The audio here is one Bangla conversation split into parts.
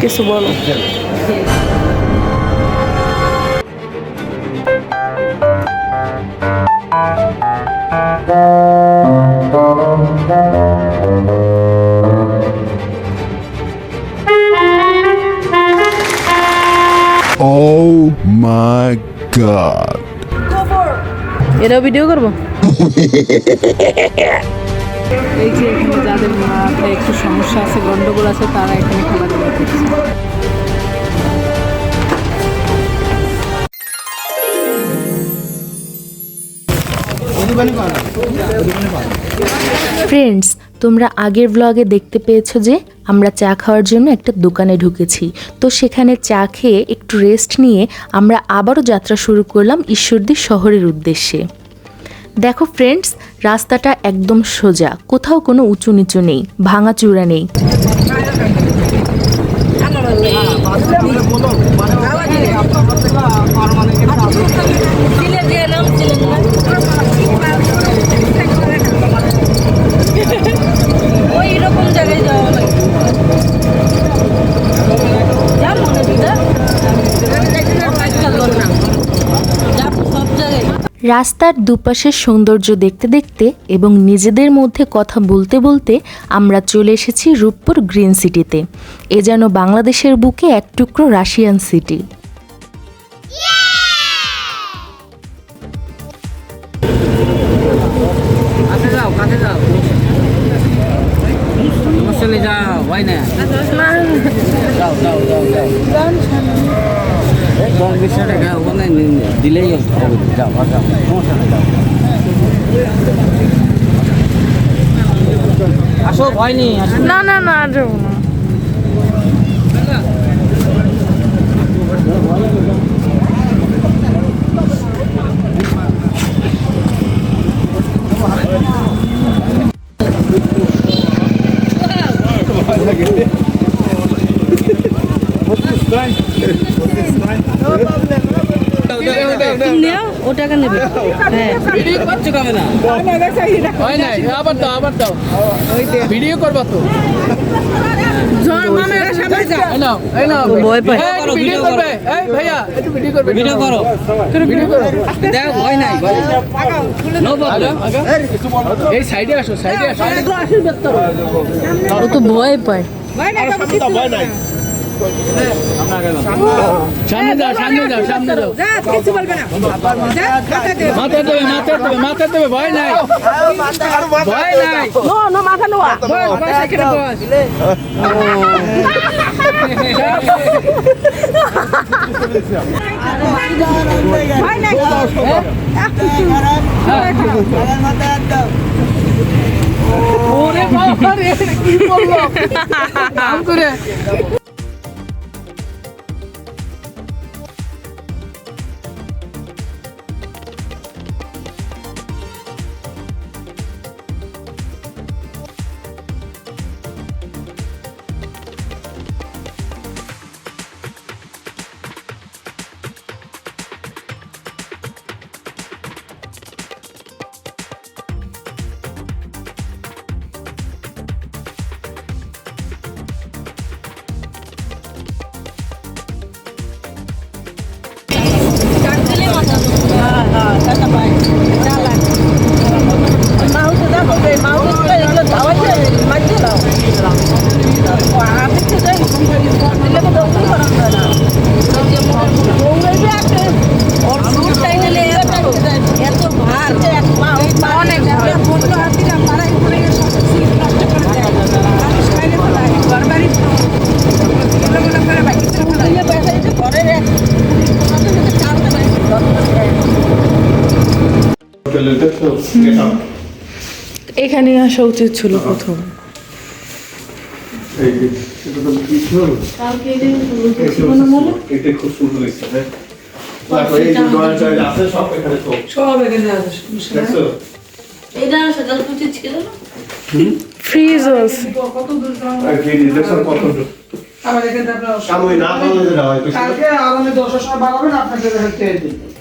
কিছু বলো Oh my god. এটা ভিডিও করব এই যে এখানে যাদের মাথায় একটু সমস্যা আছে, গন্ডগোল আছে, তারা এখানে খেলাধুলা করছে। ফ্রেন্ডস তোমরা আগের ব্লগে দেখতে পেয়েছ যে আমরা চা খাওয়ার জন্য একটা দোকানে ঢুকেছি। তো সেখানে চা খেয়ে একটু রেস্ট নিয়ে আমরা আবারও যাত্রা শুরু করলাম ঈশ্বরদী শহরের উদ্দেশ্যে। দেখো ফ্রেন্ডস রাস্তাটা একদম সোজা কোথাও কোনো উঁচু নিচু নেই ভাঙাচূড়া নেই। রাস্তার দুপাশের সৌন্দর্য দেখতে দেখতে এবং নিজেদের মধ্যে কথা বলতে বলতে আমরা চলে এসেছি রূপপুর গ্রিন সিটিতে। এ যেন বাংলাদেশের বুকে এক টুকরো রাশিয়ান সিটি। যাও যাও। যাও যাও যাও যাও যাও দশ বিশ টাকা ওখানে দিলেই হবে যাও আর যাও সমস্যা নেই যাও আসো ভয় নেই আসো না না না আর যাবো না নেও ও টাকা নেবে হ্যাঁ ভিডিও করছ কবে না হয় না আবার দাও আবার দাও ভিডিও করব তো এই নাও, ভয় পায়। এই, একটু ভিডিও করবে এই ভাইয়া একটু ভিডিও করবে ভিডিও করো ভিডিও করো দেখো ভয় নাই সামনে যাও সামনে যাও সামনে যাও। মাথা দেবে মাথা দেবে মাথা দেবে ভয় নাই। ভয় নাই। বস, বস এখানে বস। ওরে বাবা রে কি বলল? আম করে আপনার কামই না করলে যেটা হয় তো কালকে আগামী দশটার সময় বাড়াবেন আপনাকে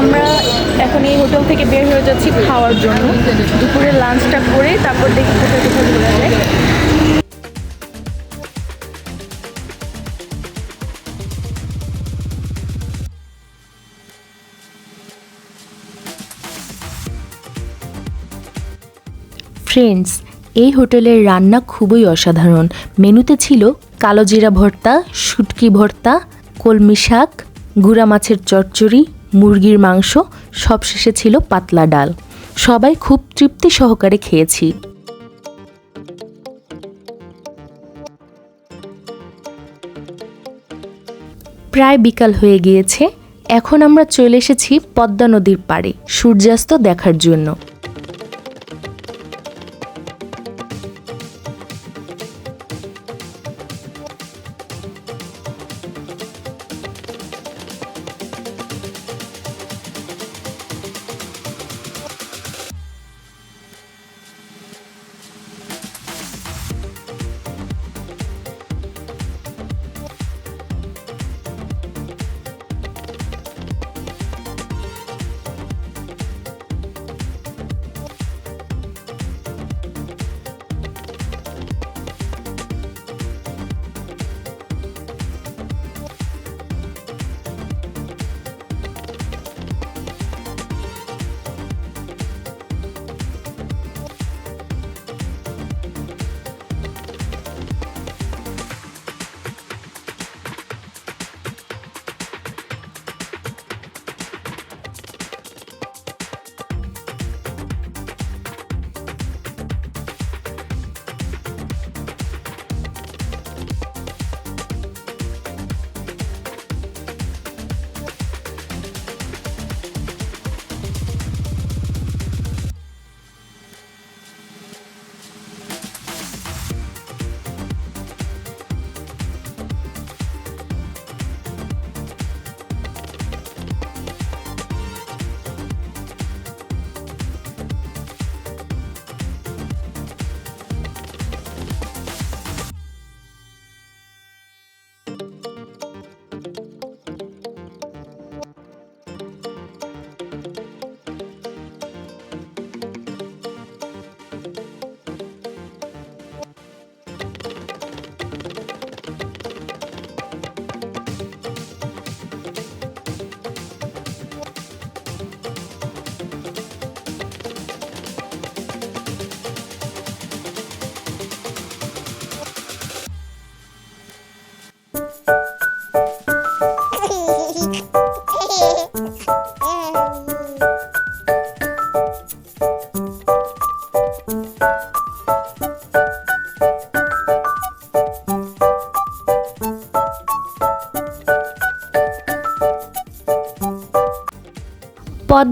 আমরা এখন এই হোটেল থেকে বের হয়ে যাচ্ছি খাওয়ার জন্য। দুপুরে লাঞ্চটা করে তারপর দেখি কোথায় কোথায় ফ্রেন্ডস এই হোটেলের রান্না খুবই অসাধারণ। মেনুতে ছিল কালোজিরা ভর্তা, শুটকি ভর্তা, কলমি শাক, গুড়া মাছের চচ্চড়ি, মুরগির মাংস, সবশেষে ছিল পাতলা ডাল। সবাই খুব তৃপ্তি সহকারে খেয়েছি। প্রায় বিকাল হয়ে গিয়েছে। এখন আমরা চলে এসেছি পদ্মা নদীর পাড়ে, সূর্যাস্ত দেখার জন্য।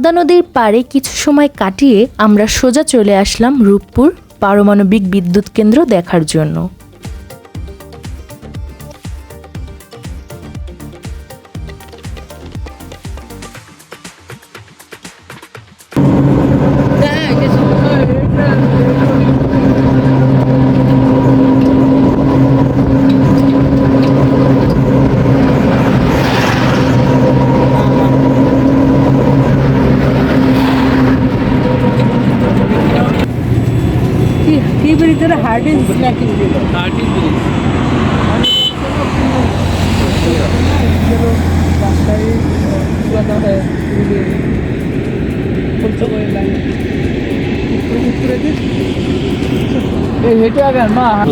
পদ্মা নদীর পাড়ে কিছু সময় কাটিয়ে আমরা সোজা চলে আসলাম রূপপুর পারমাণবিক বিদ্যুৎ কেন্দ্র দেখার জন্য। ভিতরে নাকি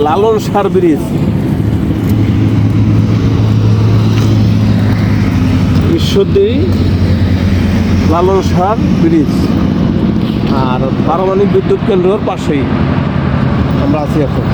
লালন সার ব্রিজ। ঈশ্বরদেই লালন সার ব্রিজ। আর পারমাণবিক বিদ্যুৎ কেন্দ্রের পাশেই। আমরা আছি এখন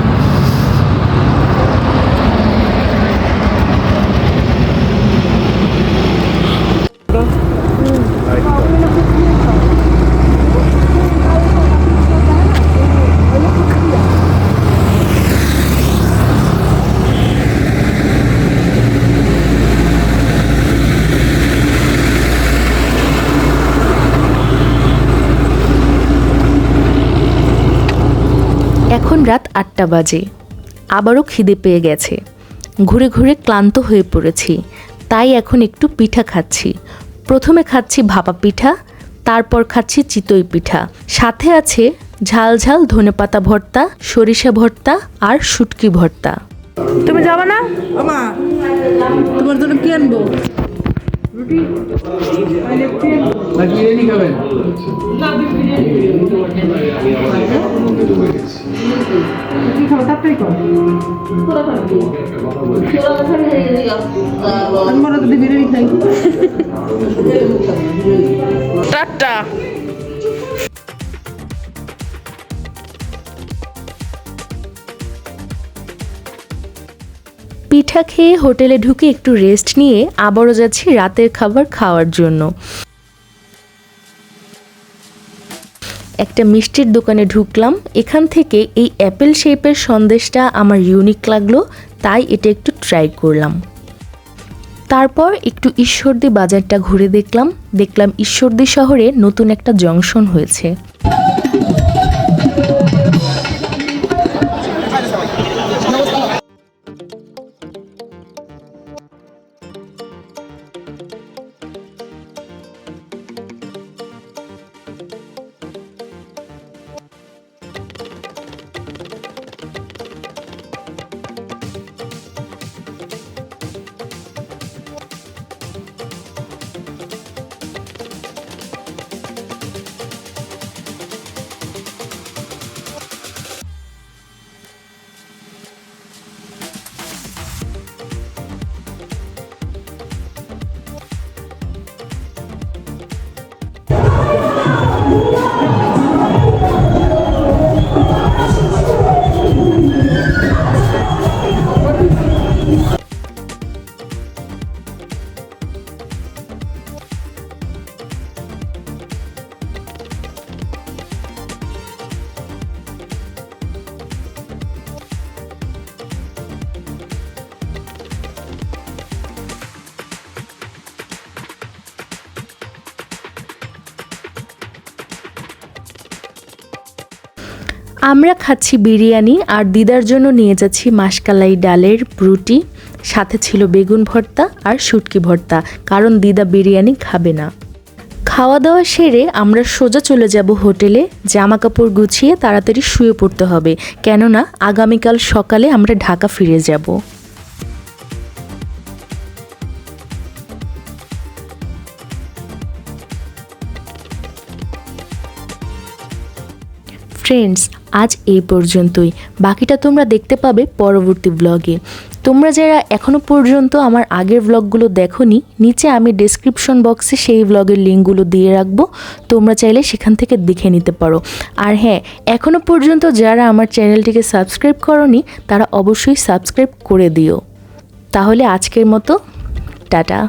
এখন রাত আটটা বাজে। আবারও খিদে পেয়ে গেছে। ঘুরে ঘুরে ক্লান্ত হয়ে পড়েছি। তাই এখন একটু পিঠা খাচ্ছি। প্রথমে খাচ্ছি ভাপা পিঠা তারপর খাচ্ছি চিতই পিঠা। সাথে আছে ঝাল ঝাল ধনেপাতা ভর্তা সরিষা ভর্তা আর শুটকি ভর্তা। তুমি যাবে না? তোমার জন্য কি আনব? না টাটা পিঠা খেয়ে হোটেলে ঢুকে একটু রেস্ট নিয়ে আবারও যাচ্ছি রাতের খাবার খাওয়ার জন্য। একটা মিষ্টির দোকানে ঢুকলাম। এখান থেকে এই অ্যাপেল শেপের সন্দেশটা আমার ইউনিক লাগল, তাই এটা একটু ট্রাই করলাম। তারপর একটু ঈশ্বরদী বাজারটা ঘুরে দেখলাম। দেখলাম ঈশ্বরদী শহরে নতুন একটা জংশন হয়েছে। আমরা খাচ্ছি বিরিয়ানি আর দিদার জন্য নিয়ে যাচ্ছি মাসকালাই ডালের রুটি। সাথে ছিল বেগুন ভর্তা আর শুটকি ভর্তা, কারণ দিদা বিরিয়ানি খাবে না। খাওয়া দাওয়া সেরে আমরা সোজা চলে যাব হোটেলে জামা কাপড় গুছিয়ে তাড়াতাড়ি শুয়ে পড়তে হবে। কেননা আগামীকাল সকালে আমরা ঢাকা ফিরে যাব। ফ্রেন্ডস আজ এই পর্যন্তই। বাকিটা তোমরা দেখতে পাবে পরবর্তী ব্লগে তোমরা যারা এখনও পর্যন্ত আমার আগের ব্লগগুলো দেখোনি, নিচে আমি ডেসক্রিপশন বক্সে সেই ব্লগের লিঙ্কগুলো দিয়ে রাখব। তোমরা চাইলে সেখান থেকে দেখে নিতে পারো। আর হ্যাঁ এখনও পর্যন্ত যারা আমার চ্যানেলটিকে সাবস্ক্রাইব করনি, তারা অবশ্যই সাবস্ক্রাইব করে দিও। তাহলে আজকের মতো, টাটা।